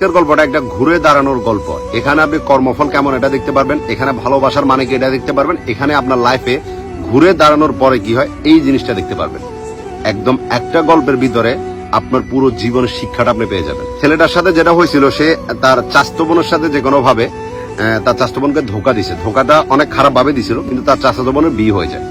আজকের গল্পটা একটা ঘুরে দাঁড়ানোর গল্প। এখানে আপনি কর্মফল কেমন এটা দেখতে পারবেন, এখানে ভালোবাসার মানে কি এটা দেখতে পারবেন, এখানে আপনার লাইফে ঘুরে দাঁড়ানোর পরে কি হয়, এই জিনিসটা দেখতে পারবেন। একদম একটা গল্পের ভিতরে আপনার পুরো জীবনের শিক্ষাটা আপনি পেয়ে যাবেন। ছেলেটার সাথে যেটা হয়েছিল, সে তার চাস্ত বোনের সাথে যে কোনো ভাবে তার চাস্ত বোনকে ধোকা দিছে। ধোকাটা অনেক খারাপ ভাবে দিছিল, কিন্তু তার চাস্ত বোনের বিয়ে হয়ে যায়।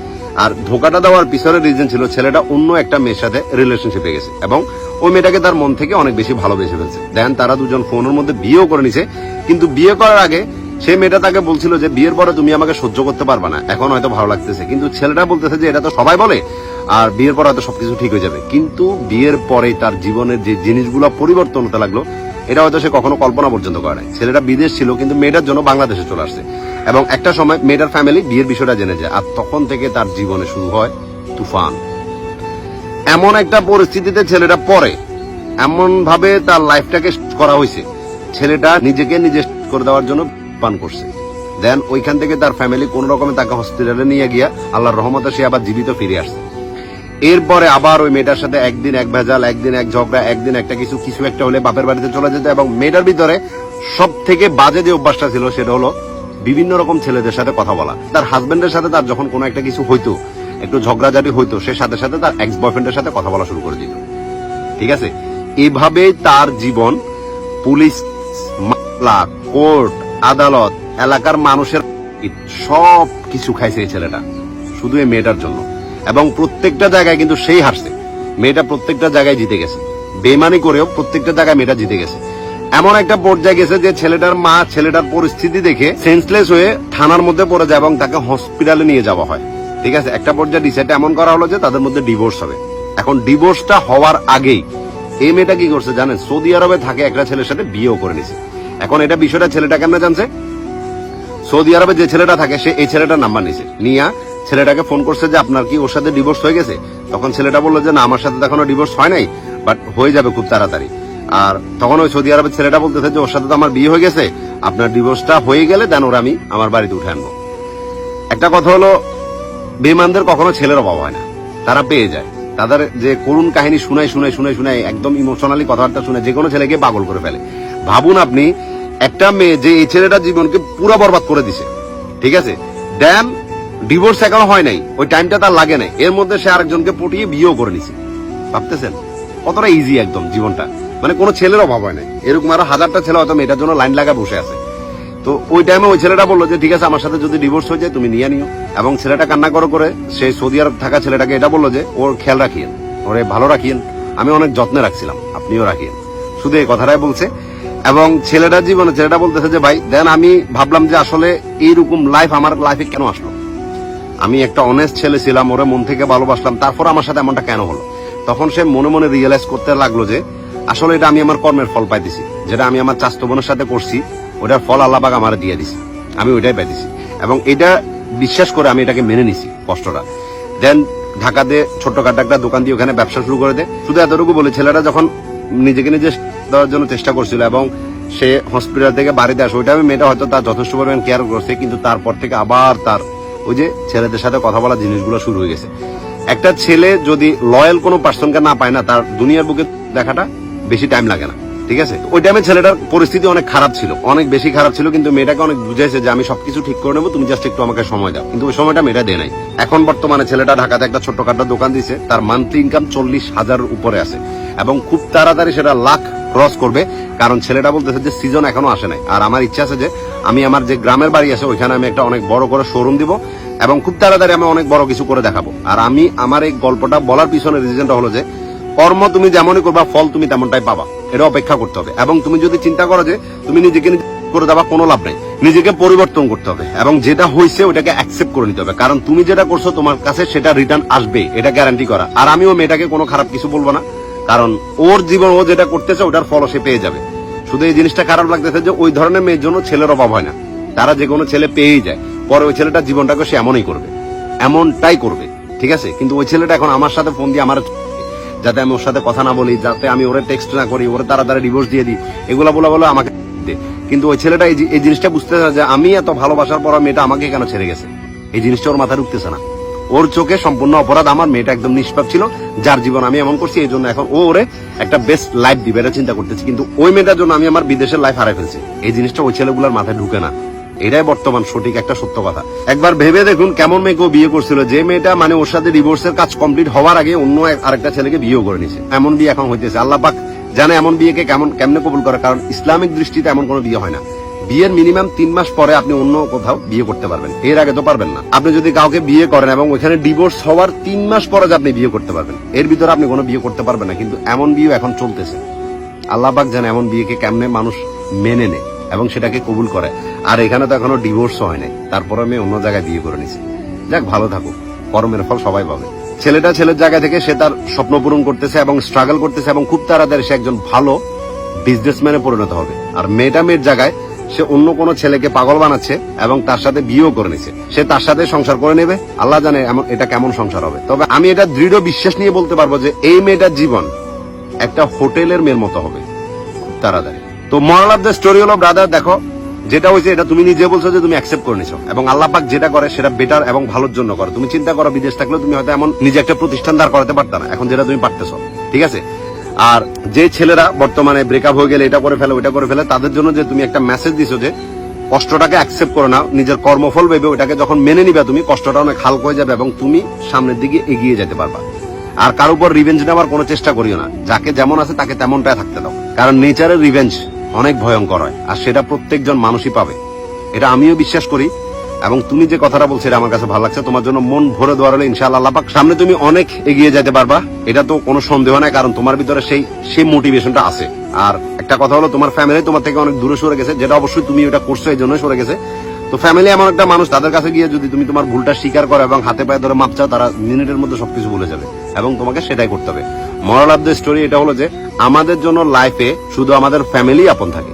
আর ধোকাটা দেওয়ার পিছনে রিজন ছিল, ছেলেটা অন্য একটা মেয়ের সাথে রিলেশনশিপে গেছে এবং ওই মেয়েটাকে তার মন থেকে অনেক বেশি ভালোবেসে ফেলছে। দেন তারা দুজন ফোনের মধ্যে বিয়েও করে নিছে, কিন্তু বিয়ে করার আগে সেই মেয়েটা তাকে বলছিল যে, বিয়ের পরে তুমি আমাকে সহ্য করতে পারবে না। এখন হয়তো ভালো লাগতেছে। কিন্তু ছেলেটা বলতেছে যে, এটা তো সবাই বলে, আর বিয়ের পর হয়তো সবকিছু ঠিক হয়ে যাবে। কিন্তু বিয়ের পরে তার জীবনের যে জিনিসগুলো পরিবর্তন হতে লাগল, এটা হয়তো সে কখনো কল্পনা পর্যন্ত করে নাই। ছেলেটা বিদেশ ছিল, কিন্তু মেয়েটার জন্য বাংলাদেশে চলে আসছে। এবং একটা সময় মেয়েটার ফ্যামিলি বিয়ের বিষয়টা জেনে যায়। আর তখন থেকে তার জীবনে শুরু হয় তুফান। এমন একটা পরিস্থিতিতে ছেলেটা পড়ে। এমন ভাবে তার লাইফটাকে করা হয়েছে। ছেলেটা নিজেকে নিজে করে দেওয়ার জন্য পান করছে। দেন ওইখান থেকে তার ফ্যামিলি কোন রকমে তাকে হসপিটালে নিয়ে গিয়া আল্লাহর রহমতে সে আবার জীবিত ফিরে আসছে। এরপরে আবার ওই মেয়েটার সাথে একদিন এক ভেজাল, একদিন এক ঝগড়া, একদিন একটা কিছু কিছু একটা হলে বাপের বাড়িতে চলে যেত এবং মেয়েটার ভিতরে সব থেকে বাজে যে অভ্যাসটা ছিল সেটা হলো বিভিন্ন রকম ছেলেদের সাথে কথা বলা। তার হাজবেন্ডের সাথে তার যখন কোনো একটা কিছু হইতো একটু ঝগড়াঝাটি হইতো, সে সাথে সাথে তার এক্স বয়ফ্রেন্ডের সাথে কথা বলা শুরু করে দিত। ঠিক আছে? এভাবে তার জীবন পুলিশ, মামলা, কোর্ট, আদালত, এলাকার মানুষের সব কিছু খাইছে এই ছেলেটা, শুধু এই মেয়েটার জন্য। এবং প্রত্যেকটা জায়গায় কিন্তু সেই হারছে। মেয়েটা প্রত্যেকটা জায়গায় জিতে গেছে। বেমানি করেও প্রত্যেকটা জায়গায় মেয়েটা জিতে গেছে। এমন একটা পর্যায়ে গেছে যে ছেলেটার মা ছেলেটার পরিস্থিতি দেখে সেন্সলেস হয়ে থানার মধ্যে পড়ে যায় এবং তাকে হসপিটালে নিয়ে যাওয়া হয়। ঠিক আছে, একটা পর্যায়ে ডিসাইড এমন করা হলো যে তাদের মধ্যে ডিভোর্স হবে। এখন ডিভোর্সটা হওয়ার আগেই এই মেয়েটা কি করছে জানেন? সৌদি আরবে থাকে একটা ছেলের সাথে বিয়েও করে নিছে। এখন এটা বিষয়টা ছেলেটা কেমনে জানছে? সৌদি আরবে যে ছেলেটা থাকে, সে এই ছেলেটার নাম্বার নিছে। নিয়া ছেলেটাকে ফোন করছে যে, আপনার কি ওর সাথে ডিভোর্স হয়ে গেছে? তখন ছেলেটা বলল যে, না, আমার সাথে এখনও ডিভোর্স হয় নাই বাট হয়ে যাবে খুব তাড়াতাড়ি। আর তখন ওই সৌদি আরবের ছেলেটা বলতেছে যে, ওর সাথে তো আমার বিয়ে হয়ে গেছে, আপনার ডিভোর্সটা হয়ে গেলে দেন ওরা আমি আমার বাড়িতে উঠে আনব। একটা কথা হলো বেমানদের কখনো ছেলের অভাব হয় না। তারা পেয়ে যায়। তাদের যে করুণ কাহিনী শুনাই শুনাই শুনাই শুনাই একদম ইমোশনালি কথাবার্তা শুনে যে কোনো ছেলেকে পাগল করে ফেলে। ভাবুন আপনি, একটা মেয়ে যে এই ছেলেটার জীবনকে পুরো বরবাদ করে দিছে, ঠিক আছে? দেন ডিভোর্স এখনও হয় নাই, ওই টাইমটা তার লাগে নাই। এর মধ্যে সে আরেকজনকে পটিয়ে বিয়েও করে নিছে। ভাবতেছেন? কতটা ইজি একদম জীবনটা। মানে কোনো ছেলের অভাব হয় নাই। এরকম আরও হাজারটা ছেলে হয়তো মেয়েটার জন্য লাইন লাগা বসে আছে। তো ওই টাইমে ওই ছেলেটা বলল যে, ঠিক আছে, আমার সাথে যদি ডিভোর্স হয়ে যায়, তুমি নিয়ে নিও। এবং ছেলেটা কান্না করে করে সেই সৌদি আরব থাকা ছেলেটাকে এটা বলল যে, ওর খেয়াল রাখিয়েন, ওরে ভালো রাখিয়েন, আমি অনেক যত্নে রাখছিলাম, আপনিও রাখিয়েন। শুধু এই কথাটাই বলছে। এবং ছেলেটার জীবনে ছেলেটা বলতেছে যে, ভাই, দেন আমি ভাবলাম যে আসলে এইরকম লাইফ আমার লাইফে কেন আসলো? আমি একটা অনেস্ট ছেলে ছিলাম, ওরে মন থেকে ভালোবাসলাম, তারপর আমার সাথে এমনটা কেন হলো? তখন সে মনে মনে রিয়েলাইজ করতে লাগল যে, আসলে এটা আমি আমার কর্মের ফল পাইতেছি, যেটা আমি আমার চাস্ত বোনের সাথে করছি ওটার ফল আল্লাহবাগ আমার দিয়ে দিছি। আমি ওইটাই পাইতেছি। এবং এটা বিশ্বাস করে আমি এটাকে মেনে নিছি, কষ্টটা। দেন ঢাকাতে ছোট্টখাটো একটা দোকান দিয়ে ওখানে ব্যবসা শুরু করে দেয় শুধু এতটুকু বলে ছেলেটা যখন নিজেকে নিজে দেওয়ার জন্য চেষ্টা করছিল এবং সে হসপিটাল থেকে বাড়িতে আসে, ওইটা আমি মেয়েটা হয়তো তার যথেষ্ট পরিমাণ কেয়ার করছে, কিন্তু তারপর থেকে আবার তার ওই যে ছেলেদের সাথে কথা বলা জিনিসগুলো শুরু হয়ে গেছে। একটা ছেলে যদি লয়াল কোনো পার্সনকে না পায় না, তার দুনিয়ার বুকে দেখাটা বেশি টাইম লাগে না। ঠিক আছে? ওই টাইমে ছেলেটার পরিস্থিতি অনেক খারাপ ছিল। অনেক বেশি খারাপ ছিল, কিন্তু মেয়েটাকে অনেক বুঝাইছে যে, আমি সবকিছু ঠিক করে নেব, তুমি জাস্ট একটু আমাকে সময় দাও। কিন্তু ওই সময়টা মেয়েটা দেয় নাই। এখন বর্তমানে ছেলেটা ঢাকাতে একটা ছোট্টখাটো দোকান দিছে। তার মান্থলি ইনকাম চল্লিশ হাজার উপরে আছে। এবং খুব তাড়াতাড়ি সেটা লাখ ক্রস করবে। কারণ ছেলেটা বলতেছে যে সিজন এখনও আসে নাই। আর আমার ইচ্ছা আছে যে, আমি আমার যে গ্রামের বাড়ি আছে, ওইখানে আমি একটা অনেক বড় করে শোরুম দিব এবং খুব তাড়াতাড়ি আমি অনেক বড় কিছু করে দেখাবো। আর আমি, আমার এই গল্পটা বলার পিছনে রিজনটা হলো যে, কর্ম তুমি যেমনই করবা, ফল তুমি তেমনটাই পাবা। এটা অপেক্ষা করতে হবে। এবং তুমি যদি চিন্তা করো যে তুমি নিজেকে করে দেওয়া কোনো লাভ নেই। নিজেকে পরিবর্তন করতে হবে। এবং যেটা হয়েছে ওটাকে অ্যাকসেপ্ট করে নিতে হবে। কারণ তুমি যেটা করছ তোমার কাছে সেটা রিটার্ন আসবে এটা গ্যারান্টি করা। আর আমিও মেয়েটাকে কোনো খারাপ কিছু বলব না। কারণ ওর জীবন ও যেটা করতেছে ওটার ফল সে পেয়ে যাবে। শুধু এই জিনিসটা খারাপ লাগতেছে যে ওই ধরনের মেয়ের জন্য ছেলের অভাব হয় না। তারা যে কোনো ছেলে পেয়েই যায়। পরে ওই ছেলেটার জীবনটাকে সে এমনই করবে। এমনটাই করবে। ঠিক আছে? কিন্তু ওই ছেলেটা এখন আমার সাথে ফোন দিয়ে আমার যাতে আমি ওর সাথে কথা না বলি, যাতে আমি ওরে টেক্সট না করি, ওরে তাড়াতাড়ি ডিভোর্স দিয়ে দিই, এগুলা বলা বলে আমাকে। কিন্তু ওই ছেলেটা এই জিনিসটা বুঝতে চায় যে আমি এত ভালোবাসার পর মেয়েটা আমাকে কেন ছেড়ে গেছে? এই জিনিসটা ওর মাথায় ঢুকতেছে না। ওর চোখে সম্পূর্ণ অপরাধ আমার, মেয়েটা একদম নিষ্পাপ ছিল, যার জীবন আমি এমন করছি, এই জন্য এখন ও ওরে একটা বেস্ট লাইফ দিবে, এটা চিন্তা করতেছি। কিন্তু ওই মেয়েটার জন্য আমি আমার বিদেশের লাইফ হারাই ফেলছি। এই জিনিসটা ওই ছেলেগুলোর মাথায় ঢুকে না। এটাই বর্তমান সঠিক একটা সত্য কথা। একবার ভেবে দেখুন কেমন মেয়েকে বিয়ে করছিল। যে মেয়েটা মানে ওর সাথে ডিভোর্সের কাজ কমপ্লিট হওয়ার আগে অন্য আরেকটা ছেলেকে বিয়ে করে নিছে এমন বিয়ে এখন হইতেছে। আল্লাহ পাক জানে এমন বিয়েকে কেমন কেমনে কবুল করে, কারণ ইসলামিক দৃষ্টিতে এমন কোনো বিয়ে হয় না। বিয়ের মিনিমাম তিন মাস পরে আপনি অন্য কোথাও বিয়ে করতে পারবেন। এর আগে তো পারবেন না। আপনি যদি কাউকে বিয়ে করেন এবং ওইখানে ডিভোর্স হওয়ার তিন মাস পরে আপনি বিয়ে করতে পারবেন, এর ভিতরে আপনি কোনো বিয়ে করতে পারবেন না। কিন্তু এমন বিয়ে এখন চলতেছে। আল্লাহ পাক জানে এমন বিয়েকে কেমনে মানুষ মেনে নেয়। এবং সেটাকে কবুল করে। আর এখানে তো এখনও ডিভোর্স হয় নাই তারপরে আমি অন্য জায়গায় বিয়ে করে নিছি। যাক, ভালো থাকুক। কর্মের ফল সবাই পাবে। ছেলেটা ছেলের জায়গা থেকে সে তার স্বপ্ন পূরণ করতেছে এবং স্ট্রাগল করতেছে এবং খুব তাড়াতাড়ি সে একজন ভালো বিজনেসম্যানে পরিণত হবে। আর মেয়েটা মেয়ের জায়গায় সে অন্য কোনো ছেলেকে পাগল বানাচ্ছে এবং তার সাথে বিয়েও করে নিছে। সে তার সাথে সংসার করে নেবে। আল্লাহ জানে এমন, এটা কেমন সংসার হবে। তবে আমি এটা দৃঢ় বিশ্বাস নিয়ে বলতে পারব যে এই মেয়েটার জীবন একটা হোটেলের মেয়ের মতো হবে। তাড়াতাড়ি। তো মরাল অফ দ্য স্টোরি হলো ব্রাদার দেখো, যেটা হয়েছে, এটা তুমি নিজে বলছো যে তুমি অ্যাকসেপ্ট করে নিছো। এবং আল্লাহ পাক যেটা করে, সেটা বেটার এবং ভালোর জন্য করে। তুমি চিন্তা করো, বিদেশ থাকলেও তুমি হয়তো এমন নিজে একটা প্রতিষ্ঠান দাঁড় করাতে পারতা না। এখন যেটা তুমি পারতেছো, ঠিক আছে? আর যে ছেলেরা বর্তমানে ব্রেকআপ হয়ে গেলে, এটা করে ফেলে ওটা করে ফেলে, তাদের জন্য যে তুমি একটা মেসেজ দিছো যে, কষ্টটাকে অ্যাকসেপ্ট করে নাও নিজের কর্মফল ভেবে ওটাকে যখন মেনে নিবে তুমি, কষ্টটা অনেক হালকা হয়ে যাবে এবং তুমি সামনের দিকে এগিয়ে যেতে পারবা। আর কার উপর রিভেঞ্জ নেওয়ার কোনো চেষ্টা করিও না। যাকে যেমন আছে, তাকে তেমনটাই থাকতে দাও। কারণ নেচারের রিভেঞ্জ অনেক ভয়ঙ্কর হয়, আর সেটা প্রত্যেকজন মানুষই পাবে। এটা আমিও বিশ্বাস করি, এবং তুমি যে কথাটা বলছো আমার কাছে ভালো লাগছে, তোমার জন্য মন ভরে দেওয়ার হলে ইনশাআল্লাহ আল্লাহ সামনে তুমি অনেক এগিয়ে যেতে পারবা, এটা তো কোনো সন্দেহ নাই, কারণ তোমার ভিতরে সেই সেই মোটিভেশনটা আছে। আর একটা কথা হলো, তোমার ফ্যামিলি তোমার থেকে অনেক দূরে সরে গেছে, যেটা অবশ্যই তুমি এটা করছ এই জন্য সরে গেছে। তো ফ্যামিলি এমন একটা মানুষ, তাদের কাছে গিয়ে যদি তুমি তোমার ভুলটা স্বীকার করো এবং হাতে পায়ে ধরে মাপ চাও, তারা মিনিটের মধ্যে সবকিছু ভুলে যাবে, এবং তোমাকে সেটাই করতে হবে। মরাল অফ দ্য স্টোরি এটা হলো যে, আমাদের জন্য লাইফে শুধু আমাদের ফ্যামিলি আপন থাকে,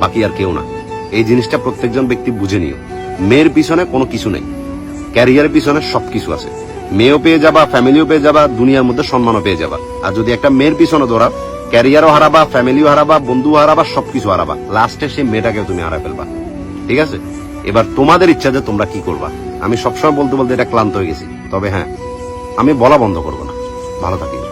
বাকি আর কেউ না। এই জিনিসটা প্রত্যেকজন ব্যক্তি বুঝে নিও। মেয়ের পিছনে কোনো কিছু নেই। ক্যারিয়ারের পিছনে সবকিছু আছে। মেয়েও পেয়ে যাবা ফ্যামিলিও পেয়ে যাবা, দুনিয়ার মধ্যে সম্মানও পেয়ে যাবা। আর যদি একটা মেয়ের পিছনে দৌড়াও ক্যারিয়ারও হারাবা ফ্যামিলিও হারাবা বন্ধু হারাবা, সবকিছু হারাবা। লাস্টে সেই মেয়েটাকেও তুমি হারা ফেলবা। ঠিক আছে? এবার তোমাদের ইচ্ছা যে তোমরা কি করবা। আমি সবসময় বলতে বলতে এটা ক্লান্ত হয়ে গেছি। তবে হ্যাঁ আমি বলা বন্ধ করব না। ভালো থাকি।